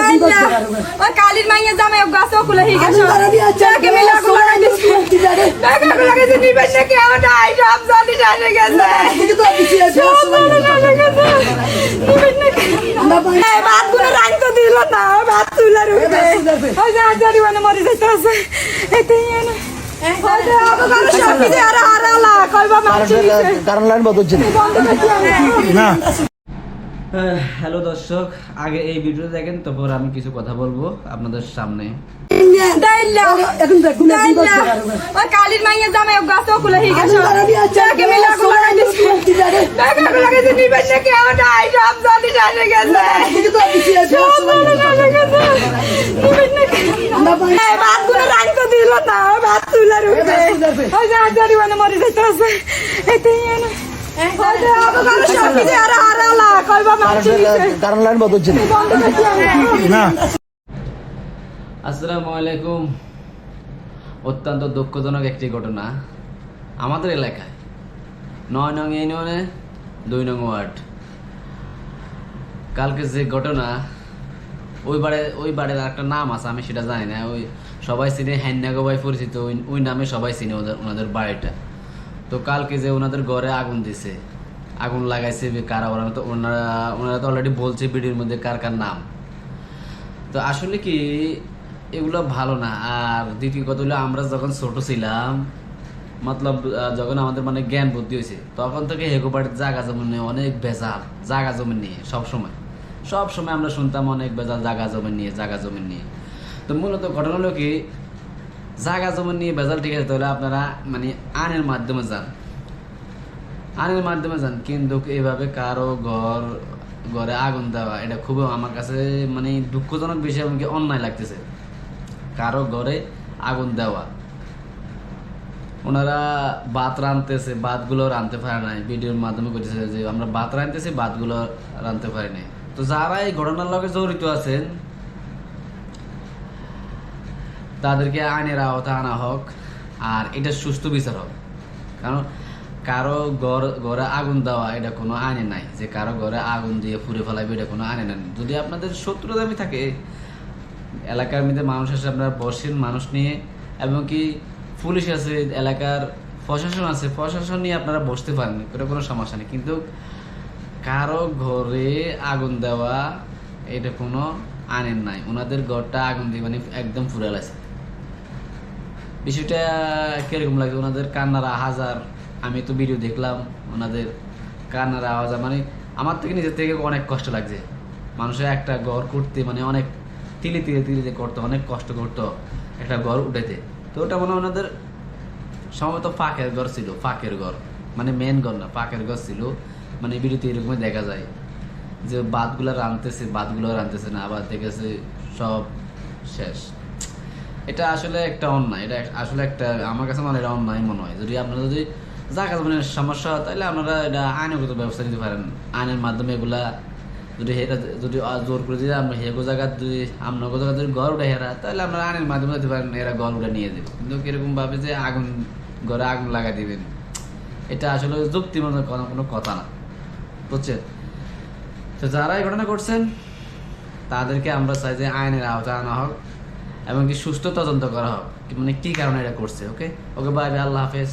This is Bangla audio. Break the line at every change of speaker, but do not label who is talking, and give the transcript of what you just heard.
এখন
না, ওই কালির মাইয়া জামাই গাছ ওগুলো হয়ে গেছে যাকে মিলে আগুন লাগাই দিছে। যাকে আগুন নিবেন না কেউ নাই সব জানি জানে গেছে। সব জানি জানে গেছে। নিবেন না কেউ এই ভাতগুলো দিল না ভাত তুলে রুখবে ওই যে আজারি মানে মরে যেতে আছে এতেই এনে। ওই যে আবগার সব কিছু আর হারালা কইবা মাছ
কারণ লাইন বদলছে না
বন্ধ করছি আমি
না
হ্যালো দর্শক আগে এই ভিডিও দেখেন তারপর আমি কিছু কথা বলব আপনাদের সামনে
হয়ে ভাত তুলে রুখবে ওই যে আজারি মানে মরে
আসসালামু আলাইকুম। অত্যন্ত দুঃখজনক একটি ঘটনা আমাদের এলাকায়। নয় নং ইউনিয়নে দুই নং ওয়ার্ড। কালকে যে ঘটনা, ওই বাড়ে ওই বাড়ির একটা নাম আছে, আমি সেটা জানি না। ওই সবাই চিনে হ্যান্নাগোবাই পরিচিত, ওই ওই নামে সবাই চিনে ওদের ওনাদের বাড়িটা। তো কালকে যে ওনাদের ঘরে আগুন দিছে, আগুন লাগাইছে কারা ওরা তো ওনারা ওনারা তো অলরেডি বলছে ভিডিওর মধ্যে কার কার নাম। তো আসলে কি, এগুলো ভালো না। আর দ্বিতীয় কথা হলো, আমরা যখন ছোট ছিলাম, মতলব যখন আমাদের মানে জ্ঞান বুদ্ধি হয়েছে, তখন থেকে হেগো বাড়ির জাগা জমিন নিয়ে অনেক বেজাল জাগা জমিন নিয়ে, সব সময়। সব সময় আমরা শুনতাম অনেক বেজাল জাগা জমিন নিয়ে, জাগা জমিন নিয়ে। তো মূলত ঘটনা হলো কি জাগা জমিন নিয়ে বেজাল ঠিক আছে, তাহলে আপনারা মানে আনের মাধ্যমে যান। আইনের মাধ্যমে যান, কিন্তু এভাবে কারও ঘর, ঘরে আগুন দেওয়া, এটা খুবই আমার কাছে মানে দুঃখজনক বিষয় এমনকি অন্যায় লাগতেছে। কারও ঘরে আগুন দেওয়া। ওনারা ভাত রাঁধতেছে ভাতগুলো রাঁধতে পারে নাই, ভিডিওর মাধ্যমে করতেছে যে আমরা ভাত রাঁধতেছি ভাতগুলো রাঁধতে পারি নাই। তো যারা এই ঘটনার লগে জড়িত আছেন তাদেরকে আইনের আওতা আনা হোক, আর এটা সুস্থ বিচার হোক কারণ কারও ঘর, ঘরে আগুন দেওয়া এটা কোনো আইনে নাই। যে কারও ঘরে আগুন দিয়ে পুড়ে ফেলাবে এটা কোনো আইনে নাই। যদি আপনাদের শত্রু দামি থাকে, এলাকার মধ্যে মানুষ আছে, আপনারা বসেন, মানুষ নিয়ে, এবং কি পুলিশ আছে, এলাকার প্রশাসন আছে, প্রশাসন নিয়ে আপনারা বসতে পারেন, এটা কোনো সমস্যা নেই। কিন্তু কারও ঘরে আগুন দেওয়া এটা কোনো আইনের নাই। ওনাদের ঘরটা আগুন দিয়ে মানে একদম ফুরাল আছে বিষয়টা কীরকম লাগে ওনাদের কান্নার হাজার আমি তো ভিডিও দেখলাম, ওনাদের কান্নার আওয়াজ মানে আমার থেকে নিজের থেকে অনেক কষ্ট লাগছে। মানুষের একটা ঘর করতে মানে অনেক তিলে তিলে তিলে যে করতো, অনেক কষ্ট করতো একটা ঘর উঠেতে তো ওটা মনে ওনাদের সম্ভবত ফাঁকের ঘর ছিল, ফাঁকের ঘর। মানে মেন ঘর না, ফাঁকের ঘর ছিল। মানে ভিডিওতে এরকমই দেখা যায়। যে বাদগুলো রানতেছে বাদগুলো রানতেছে না, আবার দেখেছে সব শেষ। এটা আসলে একটা অন্যায়, এটা আসলে একটা আমার কাছে মানে এটা অন্যায় মনে হয়। যদি আপনারা যদি জায়গা মানে সমস্যা হয়, তাহলে আপনারা এটা আইনগত ব্যবস্থা নিতে পারেন। আইনের মাধ্যমে এগুলা যদি হেরা, যদি জোর করে যদি আমরা হেগো জায়গা যদি আপনার জায়গা যদি ঘর উঠে হেরা, তাহলে আপনারা আইনের মাধ্যমে যেতে পারেন, এরা ঘর উঠে নিয়ে দেবে কিন্তু কীরকম ভাবে যে আগুন ঘরে আগুন লাগা দিবেন, এটা আসলে যুক্তিমত কোনো কোনো কথা না। বুঝছেন? তো যারা এই ঘটনা করছেন তাদেরকে আমরা চাই যে আইনের আওতায় আনা হোক। এবং কি সুস্থ তদন্ত করা হোক মানে কি কারণে এটা করছে ওকে ওকে বাই বাই আল্লাহ হাফেজ।